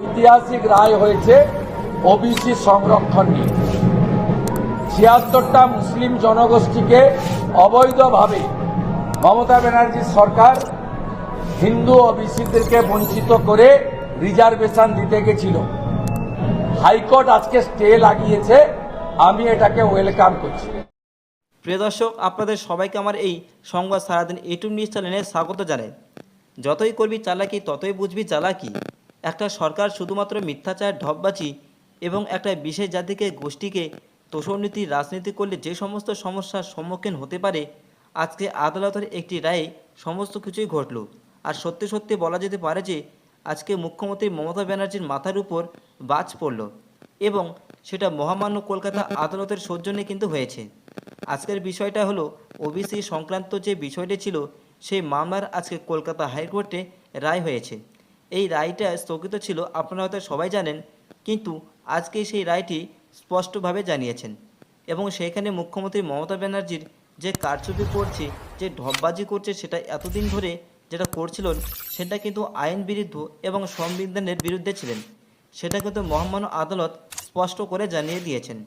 ঐতিহাসিক রায় হয়েছে ওবিসি সংরক্ষণ নিয়ে। ছিয়াত্তরটা মুসলিম জনগোষ্ঠীকে অবৈধভাবে মমতা ব্যানার্জির সরকার হিন্দু ওবিসিদেরকে বঞ্চিত করে রিজার্ভেশন দিতে গেছিল। হাইকোর্ট আজকে স্টে লাগিয়েছে, আমি এটাকে ওয়েলকাম করছি। প্রিয় দর্শক, আপনাদের সবাইকে আমার এই সংবাদ সারাদিন ইউটিউব নিউজ চ্যানেলে স্বাগত জানাই। যতই করবি চালাকি, ততই বুঝবি চালাকি একটা সরকার শুধুমাত্র মিথ্যাচার, ঢপবাজি এবং একটা বিশেষ জাতিকে, গোষ্ঠীকে তোষণনীতি, রাজনীতি করলে যে সমস্ত সমস্যার সম্মুখীন হতে পারে, আজকে আদালতের একটি রায়ে সমস্ত কিছুই ঘটল। আর সত্যি সত্যি বলা যেতে পারে যে, আজকে মুখ্যমন্ত্রী মমতা ব্যানার্জির মাথার উপর বাজ পড়ল এবং সেটা মহামান্য কলকাতা আদালতের সৌজন্যে কিন্তু হয়েছে। আজকের বিষয়টা হলো, ওবিসি সংক্রান্ত যে বিষয়টি ছিল, সেই মামলার আজকে কলকাতা হাইকোর্টে রায় হয়েছে। এই রায়টা স্থগিত ছিল, আপনারা হয়তো সবাই জানেন, কিন্তু আজকে সেই রায়টি স্পষ্টভাবে জানিয়েছেন। এবং সেখানে মুখ্যমন্ত্রী মমতা ব্যানার্জির যে কারচুপি করছে যে ঢপবাজি করছে সেটা এতদিন ধরে যেটা করছিলেন সেটা কিন্তু আইন বিরুদ্ধ এবং সংবিধানের বিরুদ্ধে ছিলেন। সেটা কিন্তু মহামান্য আদালত স্পষ্ট করে জানিয়ে দিয়েছেন।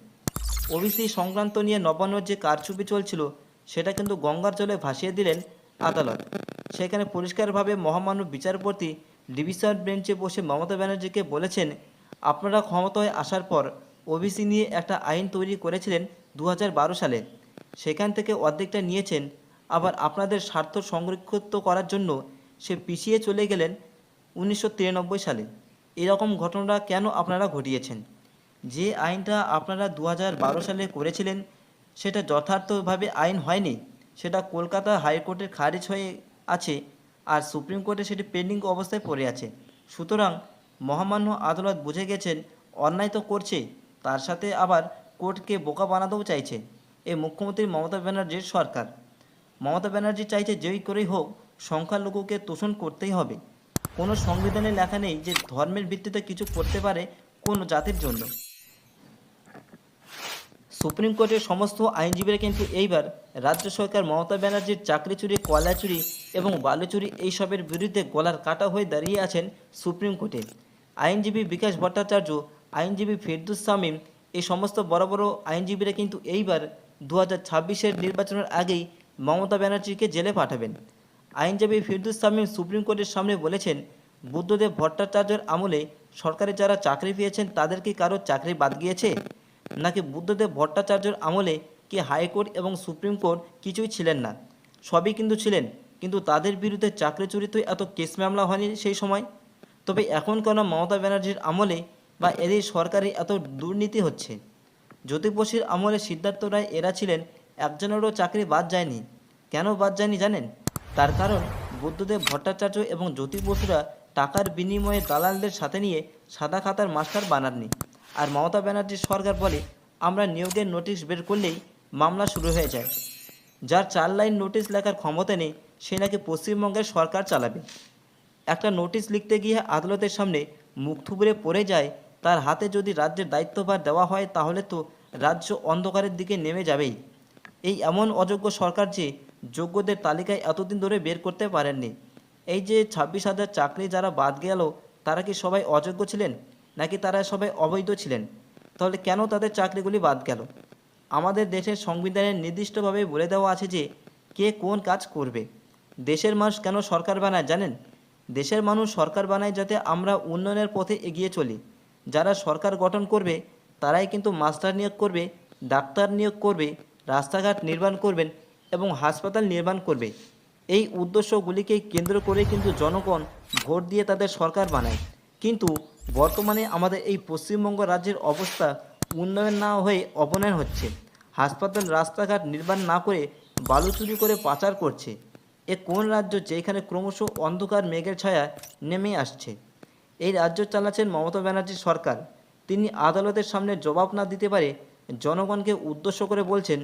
ওবিসি সংক্রান্ত নিয়ে নবান্নর যে কারচুপি চলছিল, সেটা কিন্তু গঙ্গার জলে ভাসিয়ে দিলেন আদালত। সেখানে পরিষ্কারভাবে মহামান্য বিচারপতি ডিভিশন বেঞ্চে বসে মমতা ব্যানার্জিকে বলেছেন, আপনারা ক্ষমতায় আসার পর ওবিসি নিয়ে একটা আইন তৈরি করেছিলেন দু হাজার বারো সালে। সেখান থেকে অর্ধেকটা নিয়েছেন। আবার আপনাদের স্বার্থ সংরক্ষিত করার জন্য সে পিছিয়ে চলে গেলেন উনিশশো তিরানব্বই সালে। এরকম ঘটনা কেন আপনারা ঘটিয়েছেন? যে আইনটা আপনারা দু হাজার বারো সালে করেছিলেন, সেটা যথার্থভাবে আইন হয়নি। সেটা কলকাতা হাইকোর্টের খারিজ হয়ে আছে আর সুপ্রিম কোর্টে সেটি পেন্ডিং অবস্থায় পড়ে আছে। সুতরাং মহামান্য আদালত বুঝে গেছেন, অন্যায় তো করছে, তার সাথে আবার কোর্টকে বোকা বানাতেও চাইছে এ মুখ্যমন্ত্রী মমতা ব্যানার্জির সরকার। মমতা ব্যানার্জি চাইছে যেই করেই হোক সংখ্যালঘুকে তোষণ করতেই হবে। কোনো সংবিধানে লেখা নেই যে ধর্মের ভিত্তিতে কিছু করতে পারে কোনো জাতির জন্য। সুপ্রিম কোর্টের সমস্ত আইনজীবীরা কিন্তু এইবার রাজ্য সরকার মমতা ব্যানার্জির চাকরি চুরি, কয়লা চুরি এবং বালু চুরি এইসবের বিরুদ্ধে গলার কাটা হয়ে দাঁড়িয়ে আছেন সুপ্রিম কোর্টে। আইনজীবী বিকাশ ভট্টাচার্য, আইনজীবী ফেরদুস সামিম এই সমস্ত বড় বড় আইনজীবীরা কিন্তু এইবার দু হাজার নির্বাচনের আগেই মমতা ব্যানার্জিকে জেলে পাঠাবেন। আইনজীবী ফিরদুস সামিম সুপ্রিম কোর্টের সামনে বলেছেন, বুদ্ধদেব ভট্টাচার্যের আমলে সরকারে যারা চাকরি পেয়েছেন তাদের কি কারও চাকরি বাদ গিয়েছে? নাকি বুদ্ধদেব ভট্টাচার্যের আমলে কি হাইকোর্ট এবং সুপ্রিম কোর্ট কিছুই ছিলেন না? সবই কিন্তু ছিলেন, কিন্তু তাদের বিরুদ্ধে চাকরি চুরিতে এত কেস মামলা হয়নি সেই সময়? তবে এখন কেন মমতা ব্যানার্জির আমলে বা এদের সরকারি এত দুর্নীতি হচ্ছে? জ্যোতি বসুর আমলে সিদ্ধার্থ রায় এরা ছিলেন, একজনেরও চাকরি বাদ যায়নি। কেন বাদ যায়নি জানেন? তার কারণ বুদ্ধদেব ভট্টাচার্য এবং জ্যোতি বসুরা টাকার বিনিময়ে দালালদের সাথে নিয়ে সাদা খাতার মাস্টার বানাননি। আর মমতা ব্যানার্জির সরকার বলে, আমরা নিয়োগের নোটিশ বের করলেই মামলা শুরু হয়ে যায়। যার চার লাইন নোটিশ লেখার ক্ষমতা নেই, সে নাকি পশ্চিমবঙ্গের সরকার চালাবে। একটা নোটিশ লিখতে গিয়ে আদালতের সামনে মুখ থুবড়ে পড়ে যায়, তার হাতে যদি রাজ্যের দায়িত্বভার দেওয়া হয়, তাহলে তো রাজ্য অন্ধকারের দিকে নেমে যাবেই। এই এমন অযোগ্য সরকার যে যোগ্যদের তালিকায় এতদিন ধরে বের করতে পারেননি। এই যে ছাব্বিশ হাজার চাকরি যারা বাদ গেল, তারা কি সবাই অযোগ্য ছিলেন? নাকি তারা সবাই অবৈধ ছিলেন? তাহলে কেন তাদের চাকরিগুলি বাদ গেল? আমাদের দেশের সংবিধানে নির্দিষ্টভাবে বলে দেওয়া আছে যে, কে কোন কাজ করবে? দেশের মানুষ কেন সরকার বানায় জানেন? দেশের মানুষ সরকার বানায় যাতে আমরা উন্নয়নের পথে এগিয়ে চলি। যারা সরকার গঠন করবে, তারাই কিন্তু মাস্টার নিয়োগ করবে, ডাক্তার নিয়োগ করবে, রাস্তাঘাট নির্মাণ করবেন এবং হাসপাতাল নির্মাণ করবে। এই উদ্দেশ্যগুলিকে কেন্দ্র করে কিন্তু জনগণ ভোট দিয়ে তাদের সরকার বানায়। কিন্তু বর্তমানে আমাদের এই পশ্চিমবঙ্গ রাজ্যের অবস্থা উন্নয়ন না হয়ে অবনয়ন হচ্ছে। হাসপাতাল, রাস্তাঘাট নির্মাণ না করে বালু চুরি করে পাচার করছে। এ কোন রাজ্য যেখানে ক্রমশ অন্ধকার মেঘের ছায়া নেমে আসছে? এই রাজ্য চালাচ্ছেন মমতা ব্যানার্জির সরকার। তিনি আদালতের সামনে জবাব না দিতে পারে জনগণকে উদ্দেশ্য করে বলছেন,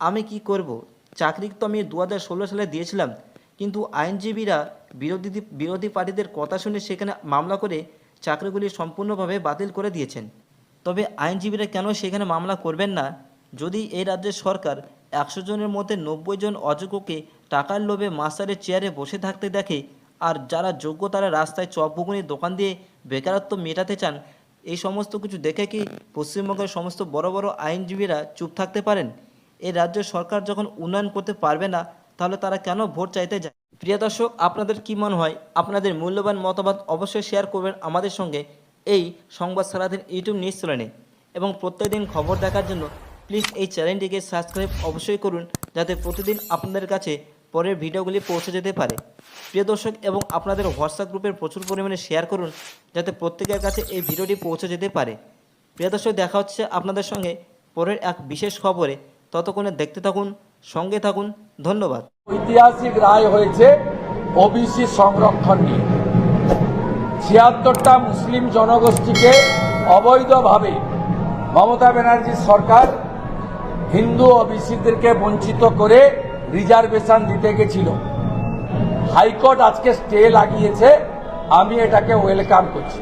আমি কি করব? চাকরি তো আমি দু হাজার ষোলো সালে দিয়েছিলাম, কিন্তু আইনজীবীরা বিরোধী বিরোধী পার্টিদের কথা শুনে সেখানে মামলা করে চাকরিগুলি সম্পূর্ণভাবে বাতিল করে দিয়েছেন। তবে আইনজীবীরা কেন সেখানে মামলা করবেন না? যদি এই রাজ্যের সরকার একশো জনের মধ্যে নব্বই জন অযোগ্যকে টাকার লোভে মাস্টারের চেয়ারে বসে থাকতে দেখে, আর যারা যোগ্য তারা রাস্তায় চপ ঘুগনি দোকান দিয়ে বেকারত্ব মেটাতে চান, এই সমস্ত কিছু দেখে কি পশ্চিমবঙ্গের সমস্ত বড় বড় আইনজীবীরা চুপ থাকতে পারেন? এই রাজ্য সরকার যখন উন্নয়ন করতে পারবে না, তাহলে তারা কেন ভোট চাইতে যায়? প্রিয় দর্শক, আপনাদের কি মনে হয়? আপনাদের মূল্যবান মতামত অবশ্যই শেয়ার করবেন আমাদের সঙ্গে এই সংবাদ সারাদিন ইউটিউব নিউজ চ্যানেলে। এবং প্রত্যেকদিন খবর দেখার জন্য প্লিজ এই চ্যানেলটিকে সাবস্ক্রাইব অবশ্যই করুন, যাতে প্রতিদিন আপনাদের কাছে পরের ভিডিওগুলি পৌঁছে যেতে পারে। প্রিয় দর্শক, এবং আপনাদের হোয়াটসঅ্যাপ গ্রুপের প্রচুর পরিমাণে শেয়ার করুন, যাতে প্রত্যেকের কাছে এই ভিডিওটি পৌঁছে যেতে পারে। প্রিয় দর্শক, দেখা হচ্ছে আপনাদের সঙ্গে পরের এক বিশেষ খবরে। ততক্ষণে দেখতে থাকুন সঙ্গে থাকুন, ধন্যবাদ। ঐতিহাসিক রায় হয়েছে ওবিসি সংরক্ষণ নিয়ে। ছিয়াত্তরটা মুসলিম জনগোষ্ঠীকে অবৈধভাবে মমতা ব্যানার্জির সরকার হিন্দু ওবিসিদেরকে বঞ্চিত করে রিজার্ভেশন দিতে গেছিল। হাইকোর্ট আজকে স্টে লাগিয়েছে, আমি এটাকে ওয়েলকাম করছি।